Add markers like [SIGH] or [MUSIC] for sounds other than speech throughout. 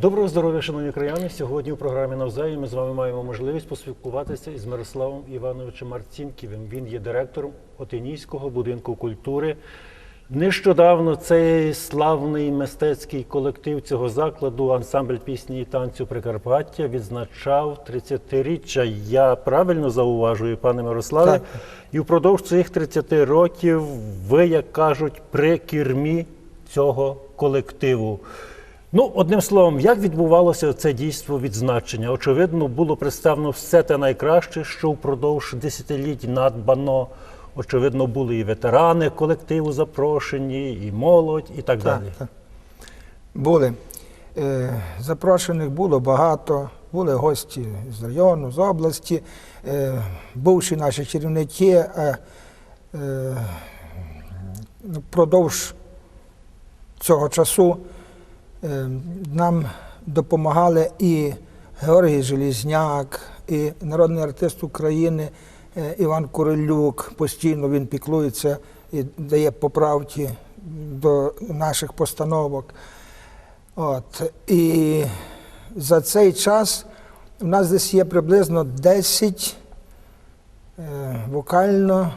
Доброго здоров'я, шановні краяни. Сьогодні у програмі «Навзаєм» ми з вами маємо можливість поспілкуватися із Мирославом Івановичем Марцінківим. Він є директором Отинійського будинку культури. Нещодавно цей славний мистецький колектив цього закладу, ансамбль пісні і танцю Прикарпаття, відзначав 30-річчя. Я правильно зауважую, пане Мирославе. Так. І впродовж цих 30 років ви, як кажуть, при кермі цього колективу. Ну, одним словом, як відбувалося це дійство відзначення? Очевидно, було представлено все те найкраще, що впродовж десятиліть надбано. Очевидно, були і ветерани колективу запрошені, і молодь, і так, далі. так. Були. Е, Запрошених було багато, були гості з району, з області, е, бувші наші керівники. е, е, Впродовж цього часу нам допомагали і Георгій Желізняк, і народний артист України е, Іван Курилюк. Постійно він піклується і дає поправки до наших постановок. От. І за цей час у нас десь є приблизно 10 е, вокально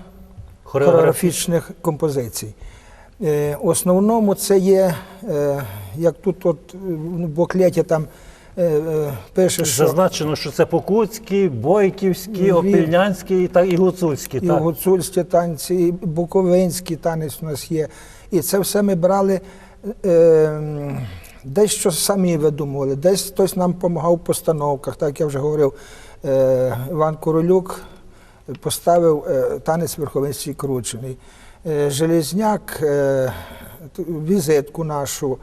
хореографічних композицій. Е, В основному це є, як тут от е, в буклеті там е, е, пише, що Зазначено, що це Покутський, Бойківський, Вір. Опільнянський та і Гуцульський. і Так. гуцульські танці, і буковинський танець у нас є. І це все ми брали. Е, м, Десь що самі видумували, десь хтось нам допомагав в постановках, так як я вже говорив. Е, Іван Королюк поставив е, танець верховинський кручений. Е, Железняк, е, візитку нашу.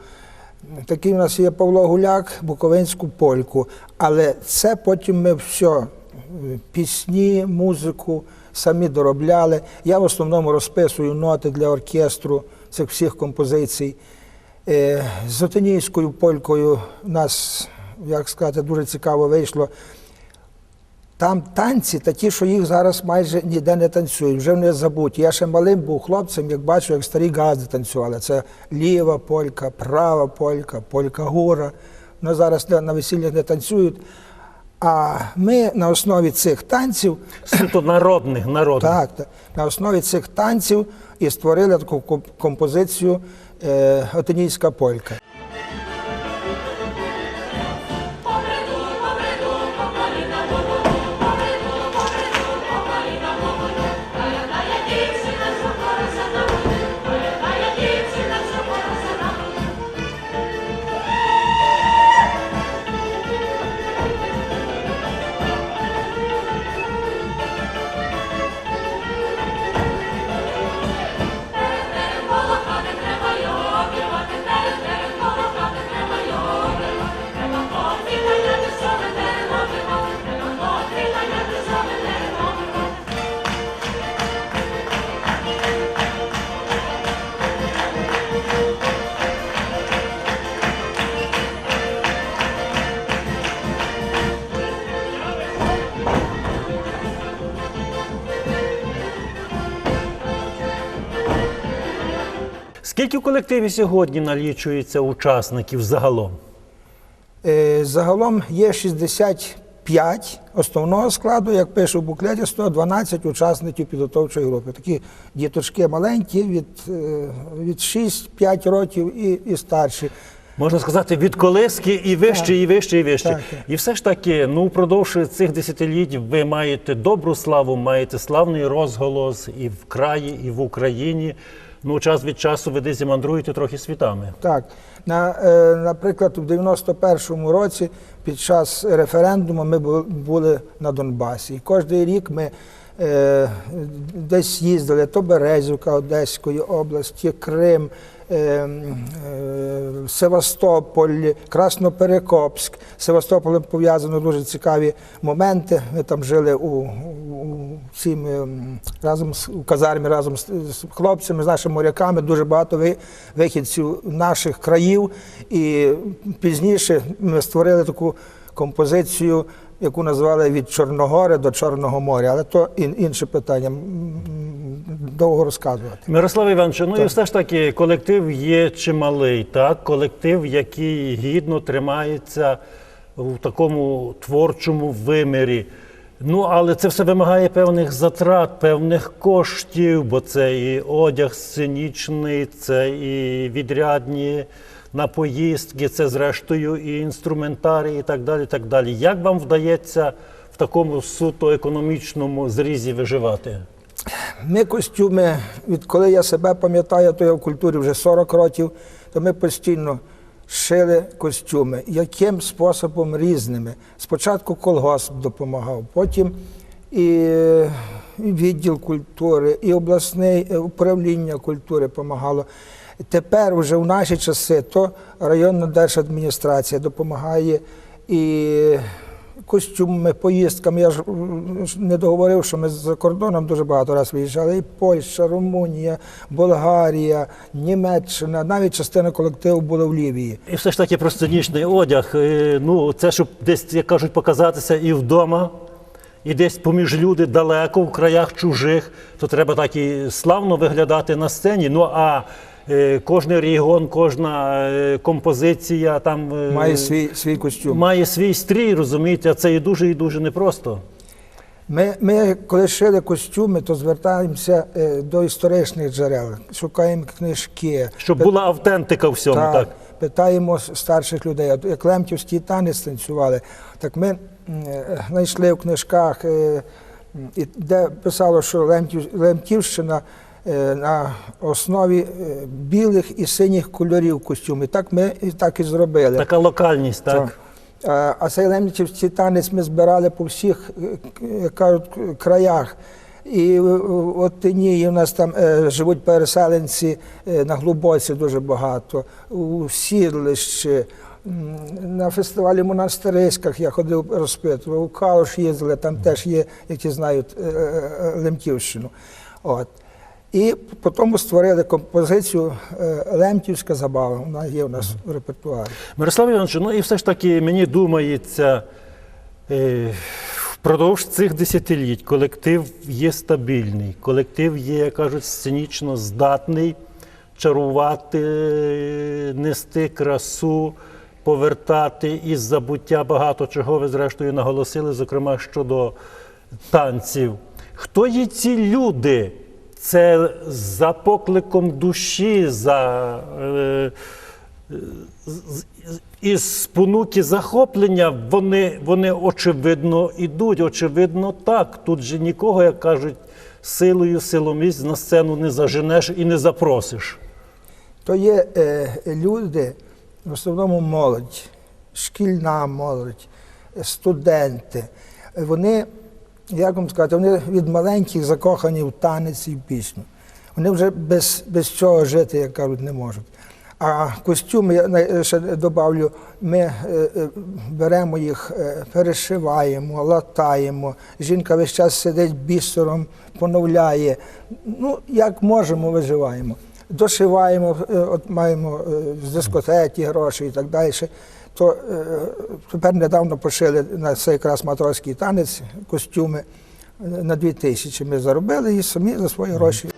Такий у нас є Павло Гуляк, Буковинську польку. Але це потім ми все, пісні, музику самі доробляли. Я в основному розписую ноти для оркестру цих всіх композицій. Е, З Отинійською полькою у нас, як сказати, дуже цікаво вийшло. Там танці такі, що їх зараз майже ніде не танцюють, вже вони забуті. Я ще малим був хлопцем, як бачу, як старі газди танцювали. Це ліва полька, права полька, полька гора. Ну, зараз на- весіллях не танцюють. А ми на основі цих танців, Суто народних, народних. так, на основі цих танців і створили таку композицію е, Отинійська полька. Скільки в колективі сьогодні налічується учасників загалом? Е, Загалом є 65 основного складу, як пише в буклеті, 112 учасників підготовчої групи. Такі діточки маленькі, від, е, від 6-5 років і, і старші. Можна сказати, від колиски і вище, і вище, і вище. Так, так. І все ж таки, ну, впродовж цих десятиліть ви маєте добру славу, маєте славний розголос і в краї, і в Україні. Ну, час від часу ви десь мандруєте трохи світами. Так, на, е, наприклад, у 91-му році під час референдуму ми були на Донбасі. І кожен рік ми е, десь їздили, то Березівка Одеської області, Крим, е, е, Севастополь, Красноперекопськ. З Севастополем пов'язано дуже цікаві моменти. Ми там жили у, у, цім, ем, разом з у казармі разом з, з хлопцями, з нашими моряками, дуже багато ви- вихідців наших країв. І пізніше ми створили таку композицію яку назвали від Чорногори до Чорного моря, але то ін- інше питання. Довго розказувати. Мирослав Іванович, ну і все ж таки колектив є чималий, так? Колектив, який гідно тримається в такому творчому вимірі. Ну, але це все вимагає певних затрат, певних коштів, бо це і одяг сценічний, це і відрядні на поїздки, це зрештою і інструментарій, і так далі. Так далі. Як вам вдається в такому суто економічному зрізі виживати? Ми костюми, відколи я себе пам'ятаю, то я в культурі вже 40 років, то ми постійно шили костюми. Яким способом різними. Спочатку колгосп допомагав, потім і відділ культури, і обласне управління культури допомагало. Тепер вже в наші часи то районна держадміністрація допомагає і костюмами, поїздками. Я ж не договорив, що ми за кордоном дуже багато разів виїжджали. І Польща, Румунія, Болгарія, Німеччина, навіть частина колективу була в Лівії. І все ж таки про сценічний одяг. е, Ну, це щоб десь, як кажуть, показатися і вдома, і десь поміж люди далеко, в краях чужих, то треба так і славно виглядати на сцені. Ну а е, кожний регіон, кожна е, композиція там е, Має свій, свій костюм. має свій стрій, розумієте, а це і дуже і дуже непросто. Ми, ми коли шили костюми, то звертаємося до історичних джерел, шукаємо книжки. Щоб була автентика в всьому, так. Питаємо старших людей. Як лемтівський танець танцювали, так ми знайшли в книжках, де писало, що Лемтів, Лемтівщина на основі е, білих і синіх кольорів костюмів. Так ми і так і зробили. Така локальність, так. А, а цей лемнічівський танець ми збирали по всіх е, кажуть, краях. І в- в Оттині у нас там е, живуть переселенці е, на Глубоці дуже багато, у Сідлищі, на фестивалі в монастириськах я ходив, розпитував, у Калуш їздили, там теж є, які знають е, е, Лемківщину. От. І потім створили композицію е, Лемтівська забава. Вона є у нас в репертуарі. Мирослав Іванович, ну і все ж таки мені думається, е, впродовж цих десятиліть колектив є стабільний, колектив є, як кажуть, сценічно здатний чарувати, нести красу, повертати із забуття багато чого ви зрештою наголосили, зокрема щодо танців. Хто є ці люди? Це за покликом душі, за е, із спонуки захоплення вони, вони очевидно йдуть. Очевидно, так. Тут же нікого, як кажуть, силою, силоміць на сцену не заженеш і не запросиш. То є е, люди, в основному молодь, шкільна молодь, студенти. Вони, як вам сказати, вони від маленьких закохані в танець і в пісню. Вони вже без, без цього жити, як кажуть, не можуть. А костюми, я ще добавлю, ми е, е, беремо їх, е, перешиваємо, латаємо. Жінка весь час сидить бісером, поновляє. Ну, як можемо, виживаємо. Дошиваємо, от маємо з дискотеки гроші і так далі. То е, тепер недавно пошили на цей якраз матросський танець костюми е, на дві тисячі. Ми заробили і самі за свої гроші.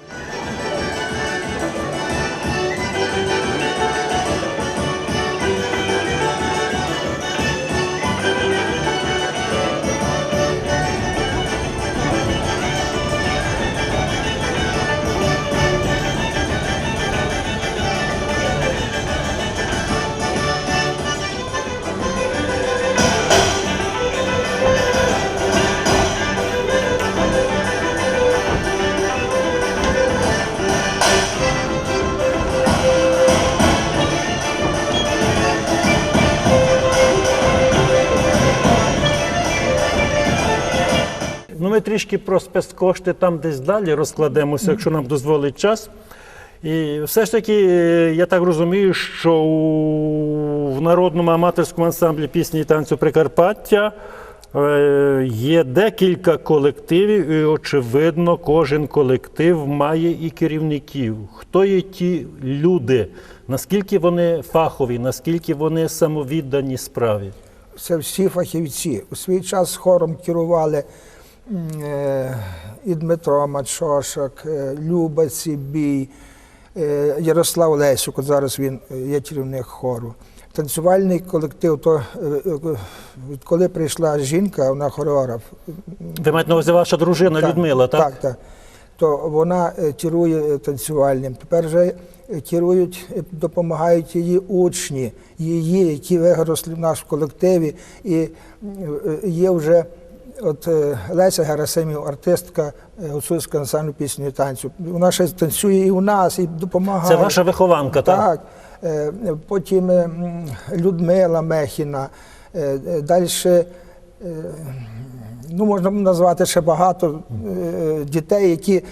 Трішки про спецкошти там десь далі розкладемося, якщо нам дозволить час. І все ж таки, е, я так розумію, що в народному аматорському ансамблі пісні і танцю Прикарпаття е, є декілька колективів, і, очевидно, кожен колектив має і керівників. Хто є ті люди? Наскільки вони фахові, наскільки вони самовіддані справі? це всі фахівці. У свій час хором керували і Дмитро Мачошок, е, Люба Цибій, е, Ярослав Лесюк, от зараз він е, є керівник хору. Танцювальний колектив, то е, е, прийшла жінка, вона хореограф, Ви маєте на увазі ваша дружина так, Людмила, так? Так, так. То вона е, керує е, танцювальним. Тепер вже е, керують, е, допомагають її учні, її, які виросли в нашому колективі. І е, е, є вже от е, Леся Герасимів, артистка е, гуцульського ансамблю пісні і танцю. Вона ще танцює і у нас, і допомагає. Це ваша вихованка, так? Так. Е, Потім Людмила Мехіна. Далі, ну, можна назвати ще багато е, дітей, які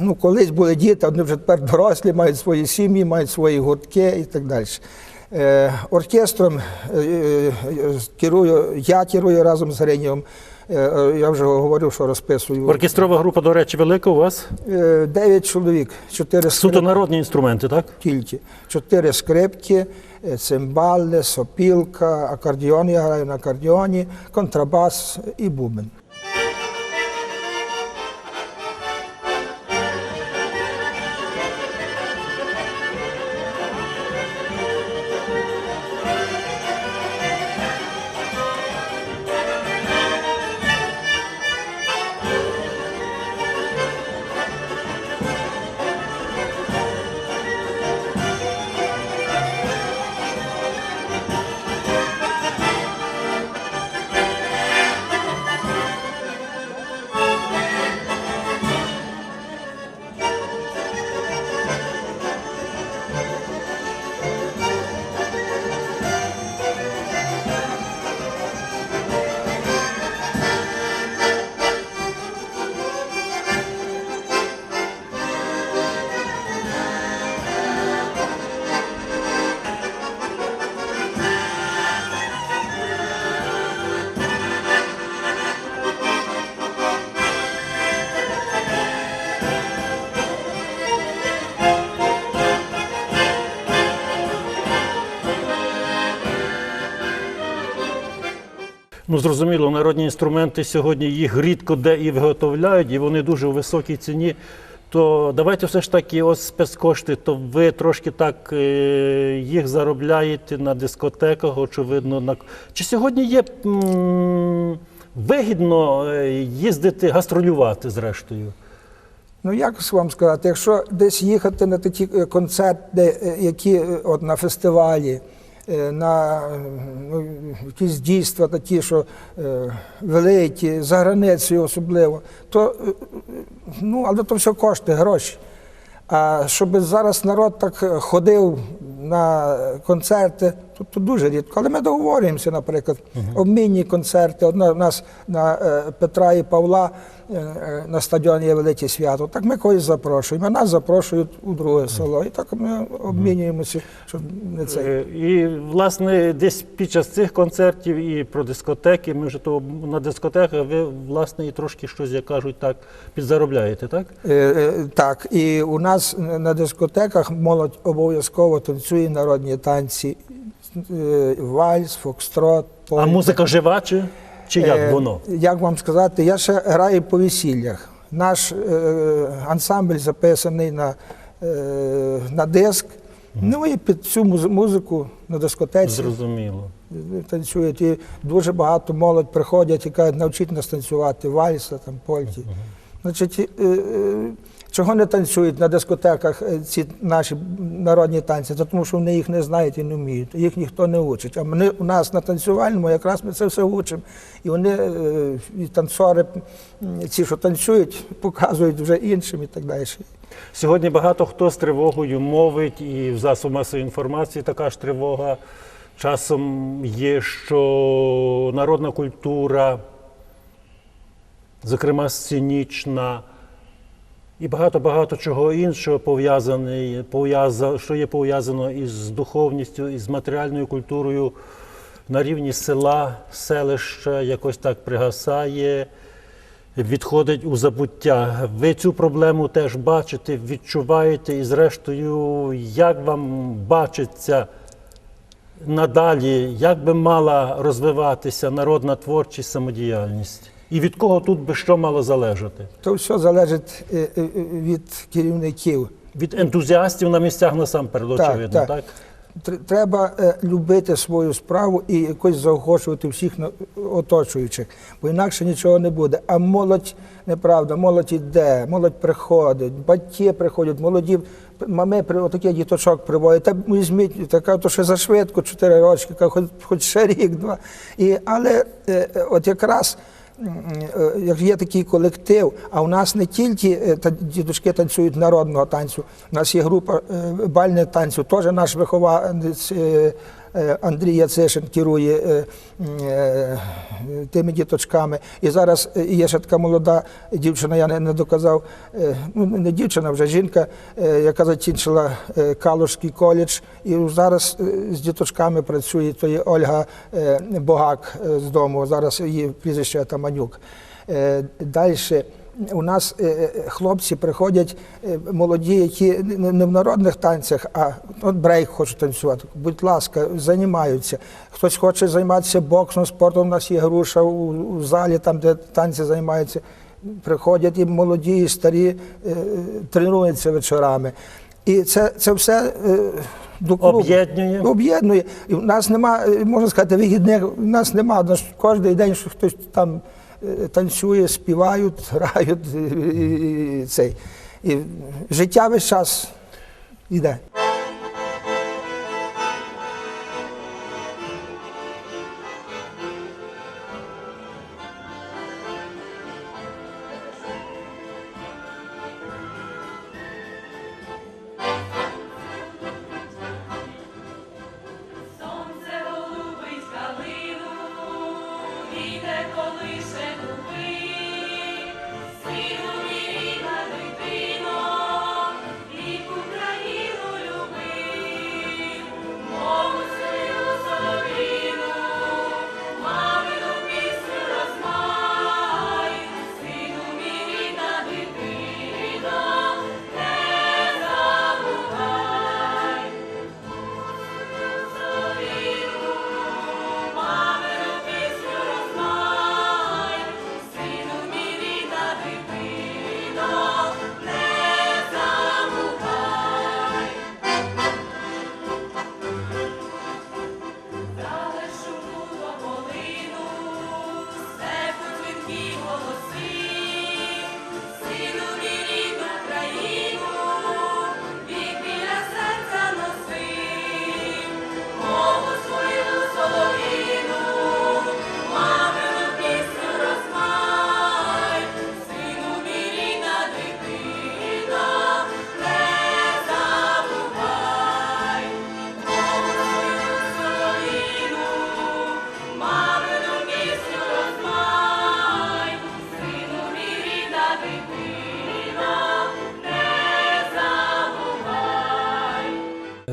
ну, колись були діти, вони вже тепер дорослі, мають свої сім'ї, мають свої гуртки і так далі. Е, Оркестром е, керую, я керую разом з Гринєвим. Е, е, Я вже говорив, що розписую. Оркестрова група, до речі, велика у вас? Е, Дев'ять чоловік, чотири Суто народні інструменти, так? тільки. Чотири скрипки, цимбали, сопілка, акордіон, я граю на акордіоні, контрабас і бубен. Ну, зрозуміло, народні інструменти сьогодні їх рідко де і виготовляють, і вони дуже у високій ціні. То давайте все ж таки, ось спецкошти, то ви трошки так е, їх заробляєте на дискотеках, очевидно. На... Чи сьогодні є м, вигідно е, їздити, гастролювати зрештою? Ну як вам сказати, якщо десь їхати на такі е, концерти, які от на фестивалі, на е, ну, якісь дійства такі, що е, великі, за границею особливо, то е, ну, але то все кошти, гроші. А щоб зараз народ так ходив на концерти, то, то дуже рідко. Але ми договорюємося, наприклад, обмінні концерти. Одна у нас на е, Петра і Павла е, е, на стадіоні є велике свято. Так ми когось запрошуємо, а нас запрошують у друге село. І так ми обмінюємося, щоб не це. І, власне, десь під час цих концертів і про дискотеки, ми вже то на дискотеках ви, власне, і трошки щось, як кажуть, так, підзаробляєте, так? Так, і у нас на дискотеках молодь обов'язково танцює народні танці, вальс, фокстрот, А музика жива чи, чи як Е, воно? Як вам сказати, я ще граю по весіллях. Наш е, ансамбль записаний на, е, на диск. Ну і під цю музику на дискотеці Зрозуміло. танцюють. І дуже багато молодь приходять і кажуть, навчіть нас танцювати вальса, там, польки. Значить, е, е, чого не танцюють на дискотеках е, ці наші народні танці? Це тому що вони їх не знають і не вміють. Їх ніхто не учить. А ми, у нас на танцювальному якраз ми це все учимо. І вони, е, і танцори, ці, що танцюють, [LAUGHS] показують вже іншим і так далі. Сьогодні багато хто з тривогою мовить, і в засобах масової інформації така ж тривога. Часом є, що народна культура, зокрема сценічна, і багато-багато чого іншого пов'язаний, пов'яза- що є пов'язано із духовністю, із матеріальною культурою на рівні села, селища якось так пригасає, відходить у забуття. Ви цю проблему теж бачите, відчуваєте, і зрештою, як вам бачиться надалі, як би мала розвиватися народна творчість, самодіяльність? І від кого тут би що мало залежати? То все залежить е, е, від керівників. Від ентузіастів на місцях насамперед, Так, очевидно, так? так. Тр- Треба е, любити свою справу і якось заохочувати всіх оточуючих, бо інакше нічого не буде. А молодь неправда, молодь іде, молодь приходить, батьки приходять, молоді мами при отаких діточок приводять. Та візьміть, така то ще за швидко, 4 рочки, хоч, хоч ще рік, два. І, але от якраз. Е, Як є такий колектив, а у нас не тільки дідушки танцюють народного танцю, у нас є група бальних танцю, теж наш вихованець е, е, Андрій Яцишин керує е, е, тими діточками. І зараз е, є ще така молода дівчина, я не, доказав, е, ну не дівчина, вже жінка, е, яка закінчила е, Калушський коледж, і зараз е, з діточками працює, то є Ольга е, Богак е, з дому, зараз її прізвище Таманюк. Далі у нас е, е, хлопці приходять е, молоді, які не в народних танцях, а от брейк хочуть танцювати. Будь ласка, займаються. Хтось хоче займатися боксом, спортом. У нас є груша у, у залі, там де танці займаються. Приходять і молоді, і старі тренуються вечорами. І це, це все до клубу. Об'єднує. Об'єднує. І в нас нема, е, можна сказати, вихідних, в нас нема. У нас кожен день що хтось там танцює, співають, [LAUGHS] грають і, і, і, цей. І життя весь час йде.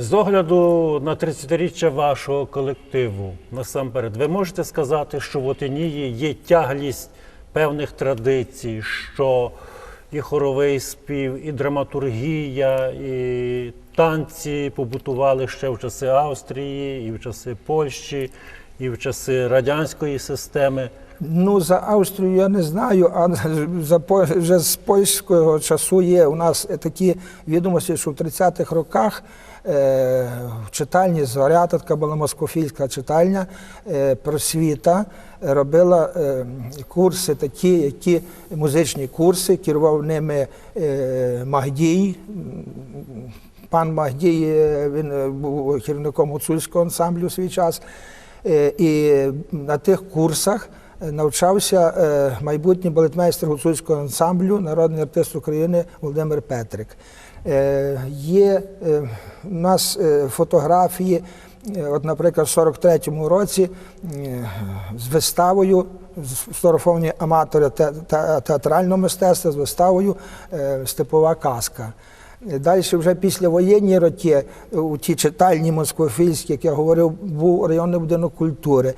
З огляду на 30-річчя вашого колективу, насамперед, ви можете сказати, що в Отинії є тяглість певних традицій, що і хоровий спів, і драматургія, і танці побутували ще в часи Австрії, і в часи Польщі, і в часи радянської системи. Ну, за Австрію я не знаю, а [LAUGHS] за, вже з польського часу є у нас такі відомості, що в 30-х роках е, в читальні «Зоря», така була москофільська читальня, е, просвіта робила е, курси такі, які музичні курси, керував ними е, Магдій, Пан Магдій, е, він е, був керівником гуцульського ансамблю в свій час. Е, І на тих курсах е, навчався е, майбутній балетмейстер гуцульського ансамблю, народний артист України Володимир Петрик. Е, Є е, у нас фотографії, от, наприклад, в 43-му році з виставою з фотографовані аматори те- те- театрального мистецтва з виставою Степова казка. Далі вже після воєнні роки у тій читальні москофільській, як я говорив, був районний будинок культури.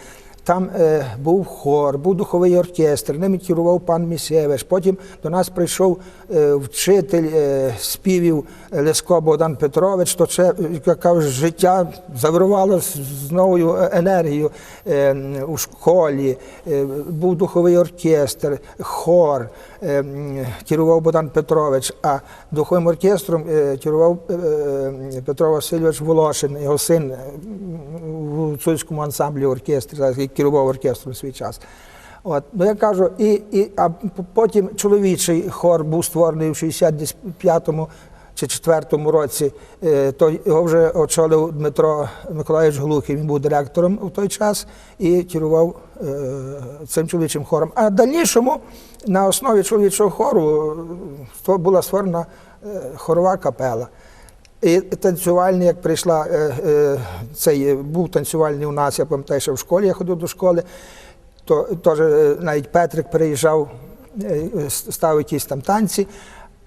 Там е, був хор, був духовий оркестр, ними керував пан Місєвич. Потім до нас прийшов е, вчитель е, співів Леско Богдан Петрович, то це, яка життя завирувало з, новою е, енергією е, у школі. Е, був духовий оркестр, хор, керував Богдан Петрович, а духовим оркестром е, керував е, е, Петро Васильович Волошин, його син в Цульському ансамблі оркестрі, керував оркестром свій час. От, ну я кажу, і, і, а потім чоловічий хор був створений в 65-му чи 4-му році. Е, То його вже очолив Дмитро Миколаївич Глухий, він був директором у той час і керував е, цим чоловічим хором. А в дальнішому на основі чоловічого хору е, була створена хорова капела. І танцювальний, як прийшла, цей був танцювальний у нас, я пам'ятаю, що в школі я ходив до школи, то теж навіть Петрик приїжджав, ставив якісь там танці.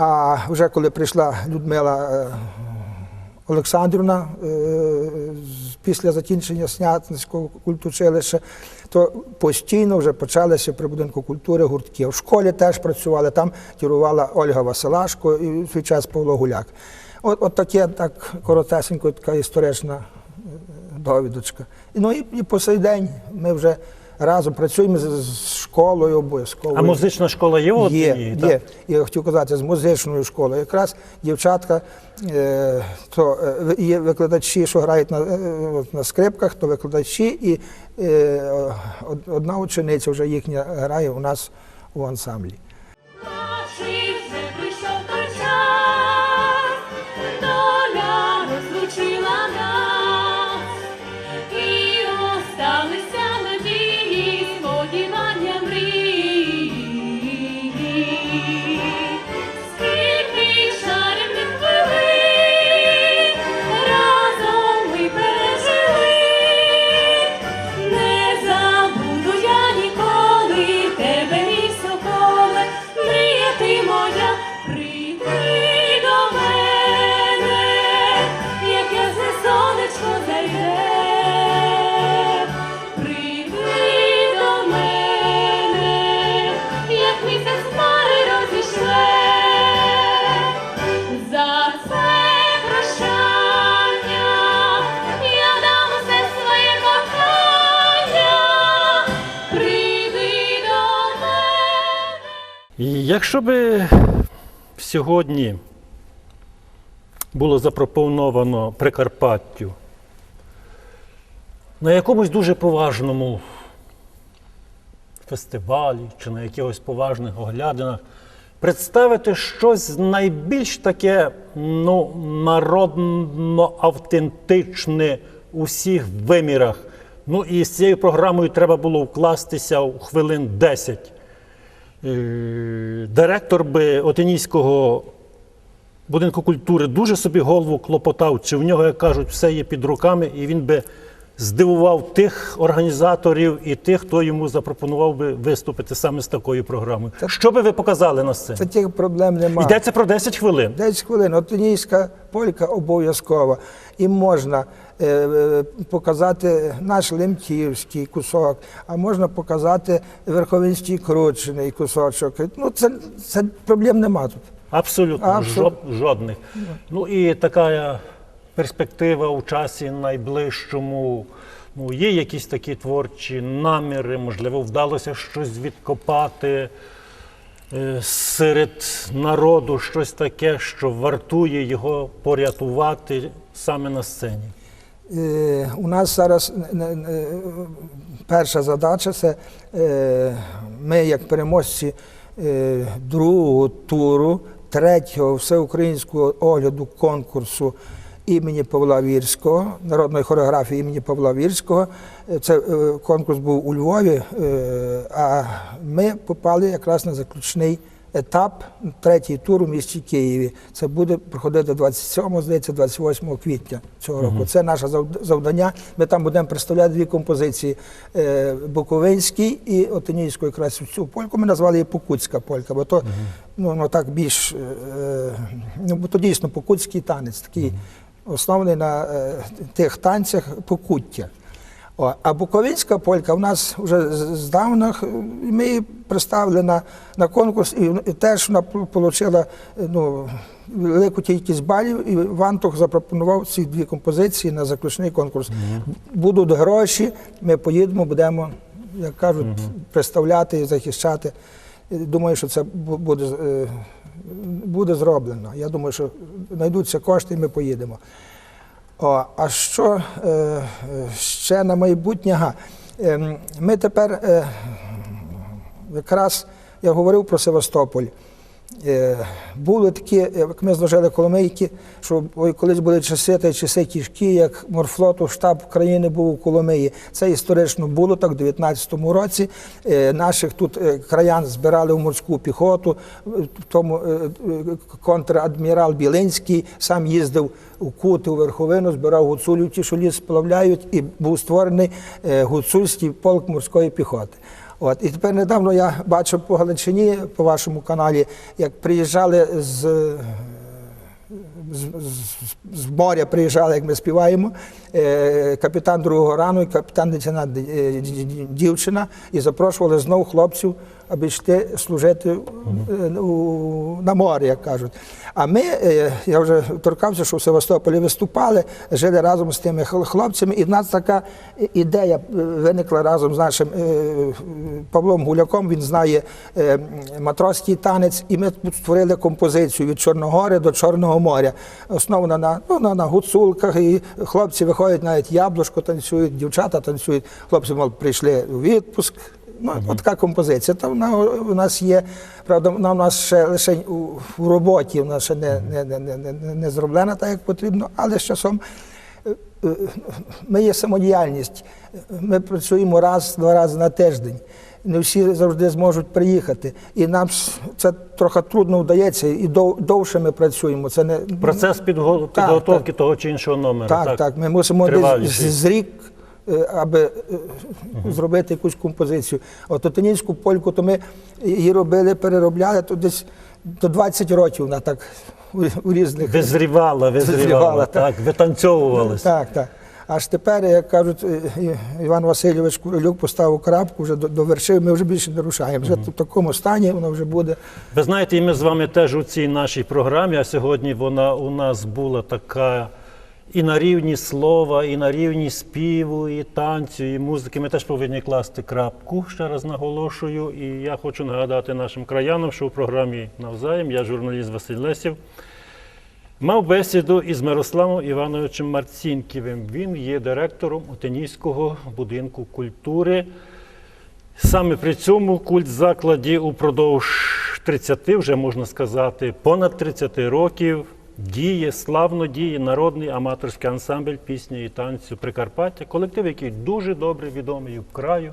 А вже коли прийшла Людмила е, Олександрівна е, після закінчення Снятинського культучилища, то постійно вже почалися при будинку культури гуртки. В школі теж працювали, там керувала Ольга Василашко і в свій час Павло Гуляк. От, от таке, так коротесенько, така історична е, довідочка. Ну і, і по сей день ми вже разом працюємо з, школою обов'язково. А музична школа є в Є, так? є. Я хотів казати, з музичною школою. Якраз дівчатка, е, то е, є викладачі, що грають на, е, на скрипках, то викладачі, і е, одна учениця вже їхня грає у нас у ансамблі. Якщо би сьогодні було запропоновано Прикарпаттю на якомусь дуже поважному фестивалі чи на якихось поважних оглядинах представити щось найбільш таке ну, народно автентичне у всіх вимірах. Ну і з цією програмою треба було вкластися у хвилин 10. Е, Директор би Отинійського будинку культури дуже собі голову клопотав, чи в нього, як кажуть, все є під руками, і він би здивував тих організаторів і тих, хто йому запропонував би виступити саме з такою програмою. Що би ви показали на сцені? Це тих проблем немає. Йдеться про 10 хвилин. 10 хвилин. Отонійська полька обов'язкова. І можна е, е, показати наш лемтівський кусок, а можна показати верховинський кручений кусочок. Ну, це, це проблем нема тут. Абсолютно, Абсолютно. жодних. Ну і така перспектива у часі найближчому. Ну, є якісь такі творчі наміри, можливо, вдалося щось відкопати е, серед народу, щось таке, що вартує його порятувати саме на сцені. Е, У нас зараз е, перша задача це ми, як переможці другого туру, третього всеукраїнського огляду конкурсу імені Павла Вірського, народної хореографії імені Павла Вірського. Е, Це е, конкурс був у Львові, е, а ми попали якраз на заключний етап, третій тур у місті Києві. Це буде проходити 27, здається, 28 квітня цього року. Це наше зав- завдання. Ми там будемо представляти дві композиції: Буковинський і Отинійську якраз цю польку. Ми назвали її Покутська полька, бо то ну, воно так більш ну, бо то дійсно покутський танець, такий оснований на е, тих танцях покуття. О, а Буковинська полька в нас вже здавна, ми її представили на, на конкурс, і, теж вона отримала ну, велику кількість балів, і Вантух запропонував ці дві композиції на заключний конкурс. Будуть гроші, ми поїдемо, будемо, як кажуть, представляти і захищати. Думаю, що це буде, е, буде зроблено. Я думаю, що знайдуться кошти, і ми поїдемо. О, а що е, ще на майбутнє? Ага. Ем, Ми тепер е, якраз я говорив про Севастополь. Е, були такі, як ми зложили Коломийки, що колись були часи та часи тяжкі, як морфлоту штаб країни був у Коломиї. Це історично було так, в 19-му році. Е, наших тут е, краян збирали в морську піхоту. Тому контрадмірал Білинський сам їздив у Кути, у Верховину, збирав гуцулів, ті, що ліс сплавляють, і був створений гуцульський полк морської піхоти. От. І тепер недавно я бачив по Галичині, по вашому каналі, як приїжджали з, з, з, з моря, приїжджали, як ми співаємо, е, капітан другого рану і капітан лейтенант е, дівчина, і запрошували знову хлопців, аби йти служити у, на морі, як кажуть. А ми, е, я вже торкався, що в Севастополі виступали, жили разом з тими хл- хлопцями, і в нас така ідея е, виникла разом з нашим Павлом Гуляком. Він знає матросський танець, і ми створили композицію від Чорногори до Чорного моря. Основана на, ну, на, на гуцулках, і хлопці виходять, навіть яблучко танцюють, дівчата танцюють. Хлопці, мол, прийшли у відпуск. Ну, от така композиція. Та вона у нас є, правда, вона у нас ще лише у, у роботі, вона ще не, не, не, не, не, зроблена так, як потрібно, але з часом е, е, ми є самодіяльність. Ми працюємо раз, два рази на тиждень. Не всі завжди зможуть приїхати. І нам це трохи трудно вдається, і дов, довше ми працюємо. Це не Процес підго- Так, підготовки того чи іншого номера. так, так, Ми мусимо десь з рік, аби е, зробити якусь композицію. От Отинінську польку, то ми її робили, переробляли, то десь до 20 років вона так у, різних. Визрівала, визрівала, Визрівала, так, витанцьовувалася. Так, так. Аж тепер, як кажуть, е, Іван Васильович Курилюк поставив крапку, вже до- довершив, ми вже більше не рушаємо. Вже в такому стані воно вже буде. Ви знаєте, і ми з вами теж у цій нашій програмі, а сьогодні вона у нас була така і на рівні слова, і на рівні співу, і танцю, і музики. Ми теж повинні класти крапку, ще раз наголошую. І я хочу нагадати нашим краянам, що у програмі навзаєм я журналіст Василь Лесів. Мав бесіду із Мирославом Івановичем Марцінківим. Він є директором Отинійського будинку культури. Саме при цьому культ закладі упродовж 30, вже можна сказати, понад 30 років діє, славно діє народний аматорський ансамбль пісні і танцю Прикарпаття, колектив, який дуже добре відомий в краю,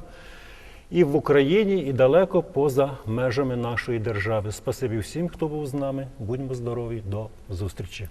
і в Україні, і далеко поза межами нашої держави. Спасибі всім, хто був з нами. Будьмо здорові, до зустрічі.